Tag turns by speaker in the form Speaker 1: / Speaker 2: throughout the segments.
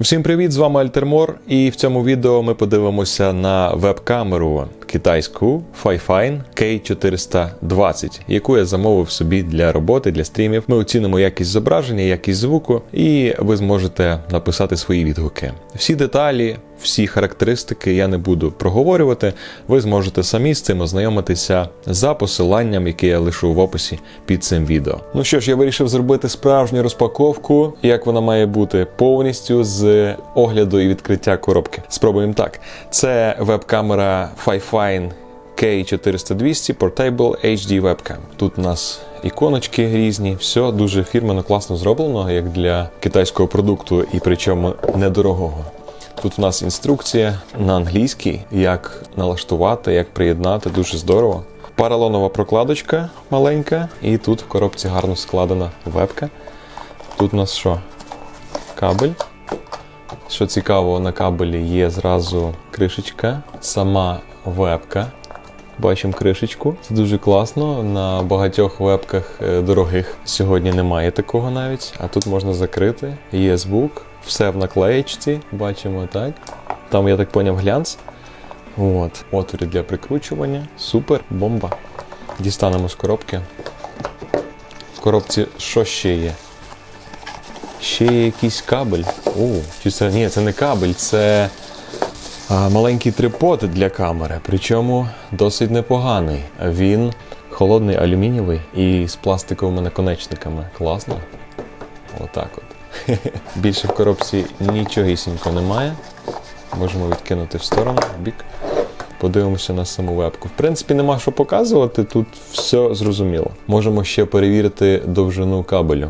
Speaker 1: Всім привіт! З вами Альтермор, і в цьому відео ми подивимося на веб-камеру китайську Fifine K420, яку я замовив собі для роботи, для стрімів. Ми оцінимо якість зображення, якість звуку, і ви зможете написати свої відгуки. Всі деталі, всі характеристики я не буду проговорювати. Ви зможете самі з цим ознайомитися за посиланням, яке я лишу в описі під цим відео. Ну що ж, я вирішив зробити справжню розпаковку, як вона має бути повністю з огляду і відкриття коробки. Спробуємо так. Це веб-камера Fifine K4200 Portable HD Webcam. Тут у нас іконочки різні, все дуже фірмено класно зроблено, як для китайського продукту, і причому недорогого. Тут у нас інструкція на англійській, як налаштувати, як приєднати, дуже здорово. Паралонова прокладочка маленька, і тут в коробці гарно складена вебка. Тут у нас що? Кабель. Що цікаво, на кабелі є зразу кришечка, сама вебка. Бачимо кришечку. Це дуже класно. На багатьох вебках е, дорогих сьогодні немає такого навіть. А тут можна закрити. Є звук, все в наклеєчці, бачимо так. Там, я так поняв, глянц. От. Отвори для прикручування. Супер, бомба. Дістанемо з коробки. В коробці що ще є? Ще є якийсь кабель. О, чи це ні, це не кабель, це маленький трипод для камери. Причому досить непоганий. Він холодний алюмінієвий і з пластиковими наконечниками. Класно. Отак от. Більше в коробці нічогісінько немає. Можемо відкинути в сторону, в бік. Подивимося на саму вебку. В принципі, нема що показувати, тут все зрозуміло. Можемо ще перевірити довжину кабелю.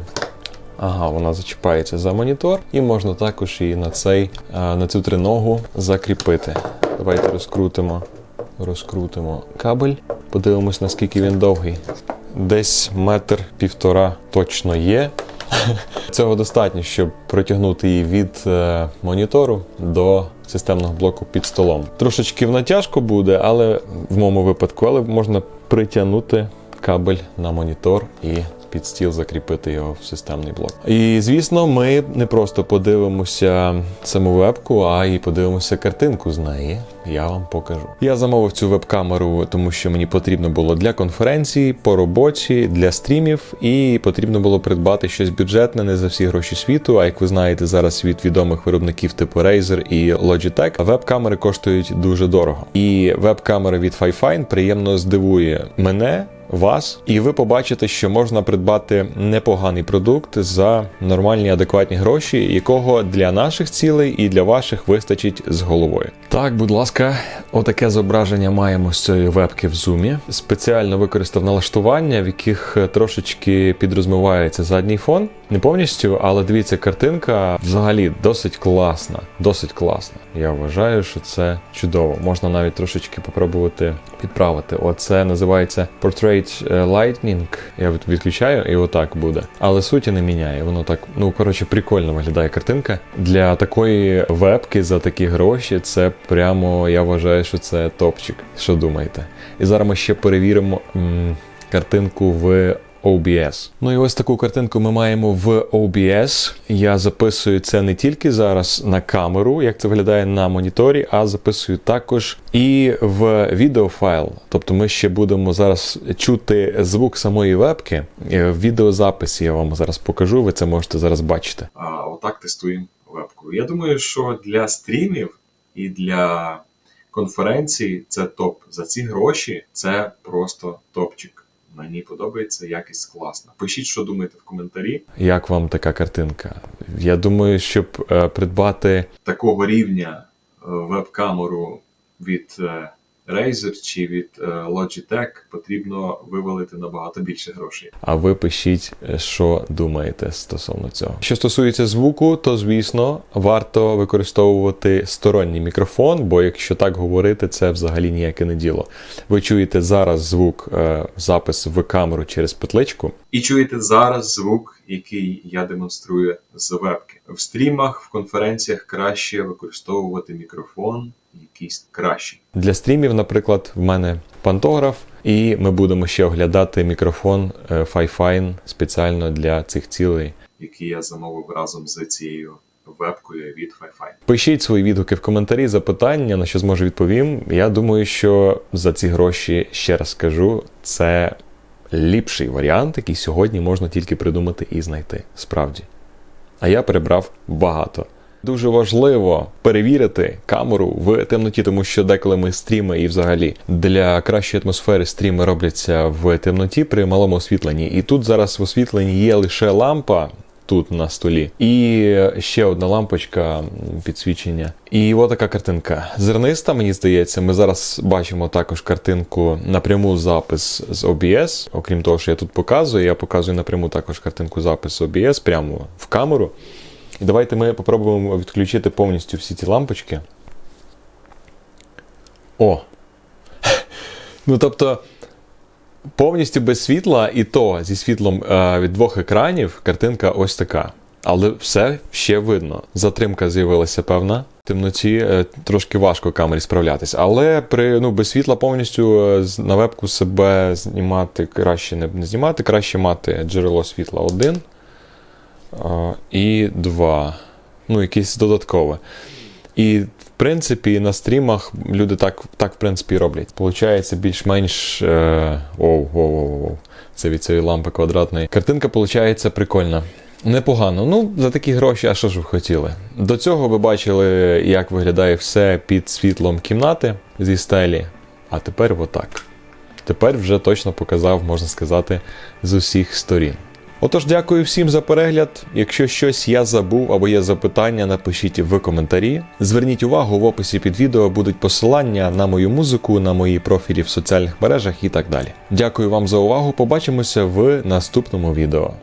Speaker 1: Ага, вона зачіпається за монітор, і можна також її на цей, на цю триногу закріпити. Давайте розкрутимо, розкрутимо кабель, подивимось, наскільки він довгий. Десь метр півтора точно є. Цього достатньо, щоб протягнути її від е, монітору до системного блоку під столом. Трошечки в натяжку буде, але в моєму випадку, але можна притягнути кабель на монітор і під стіл закріпити його в системний блок. І звісно, ми не просто подивимося саму вебку, а й подивимося картинку з неї. Я вам покажу. Я замовив цю веб-камеру, тому що мені потрібно було для конференції, по роботі, для стрімів, і потрібно було придбати щось бюджетне не за всі гроші світу. А як ви знаєте, зараз від відомих виробників типу Razer і Logitech веб-камери коштують дуже дорого. І веб-камера від Fifine приємно здивує мене вас, і ви побачите, що можна придбати непоганий продукт за нормальні адекватні гроші, якого для наших цілей і для ваших вистачить з головою. Так, будь ласка, отаке зображення маємо з цієї вебки в зумі. Спеціально використав налаштування, в яких трошечки підрозмивається задній фон. Не повністю, але дивіться, картинка взагалі досить класна. Досить класна. Я вважаю, що це чудово. Можна навіть трошечки попробувати підправити. Оце називається Portrait Lightning. Я відключаю і отак буде. Але суті не міняє. Воно так, ну коротше, прикольно виглядає картинка. Для такої вебки за такі гроші це прямо я вважаю, що це топчик. Що думаєте? І зараз ми ще перевіримо м, картинку в OBS. Ну і ось таку картинку ми маємо в OBS. Я записую це не тільки зараз на камеру, як це виглядає на моніторі, а записую також і в відеофайл. Тобто ми ще будемо зараз чути звук самої вебки. Е, В відеозаписі я вам зараз покажу, ви це можете зараз бачити.
Speaker 2: А, отак тестуємо вебку. Я думаю, що для стрімів і для конференції це топ. За ці гроші це просто топчик. Мені подобається, якість класна. Пишіть, що думаєте в коментарі.
Speaker 1: Як вам така картинка? Я думаю, щоб е, придбати
Speaker 2: Такого рівня е, веб-камеру від е, Razer чи від е, Logitech потрібно вивалити набагато більше грошей.
Speaker 1: А ви пишіть, е, що думаєте стосовно цього. Що стосується звуку, то звісно варто використовувати сторонній мікрофон, бо якщо так говорити, це взагалі ніяке не діло. Ви чуєте зараз звук, е, запис в камеру через петличку.
Speaker 2: І чуєте зараз звук, який я демонструю з вебки. В стрімах, в конференціях краще використовувати мікрофон, якийсь кращий.
Speaker 1: Для стрімів, наприклад, в мене пантограф, і ми будемо ще оглядати мікрофон е, Fifine спеціально для цих цілей.
Speaker 2: який я замовив разом з цією вебкою від Fi-Fi.
Speaker 1: Пишіть свої відгуки в коментарі, запитання, на що зможу відповім. Я думаю, що за ці гроші, ще раз скажу, це ліпший варіант, який сьогодні можна тільки придумати і знайти. Справді. А я перебрав багато. Дуже важливо перевірити камеру в темноті, тому що деколи ми стріми і взагалі для кращої атмосфери стріми робляться в темноті при малому освітленні. І тут зараз в освітленні є лише лампа. Тут на столі, і ще одна лампочка підсвічення. І от така картинка. Зерниста, мені здається, ми зараз бачимо також картинку напряму запис з OBS. Окрім того, що я тут показую, я показую напряму також картинку запису OBS прямо в камеру. І давайте ми попробуємо відключити повністю всі ці лампочки. О! Ну тобто, повністю без світла, і то зі світлом е, від двох екранів картинка ось така. Але все ще видно. Затримка з'явилася певна. В темноті е, трошки важко камері справлятися. Але при ну, без світла повністю е, на вебку себе знімати краще не, знімати, краще мати джерело світла один і два. Ну, якесь додаткове. І в принципі на стрімах люди так, так в принципі, роблять. Получається більш-менш. Е... Оу, оу, оу, оу. Це від цієї лампи квадратної. Картинка виходить прикольна. Непогано. Ну, за такі гроші, а що ж ви хотіли? До цього ви бачили, як виглядає все під світлом кімнати зі стелі. А тепер отак. Тепер вже точно показав, можна сказати, з усіх сторін. Отож, дякую всім за перегляд. Якщо щось я забув або є запитання, напишіть в коментарі. Зверніть увагу, в описі під відео будуть посилання на мою музику, на мої профілі в соціальних мережах і так далі. Дякую вам за увагу. Побачимося в наступному відео.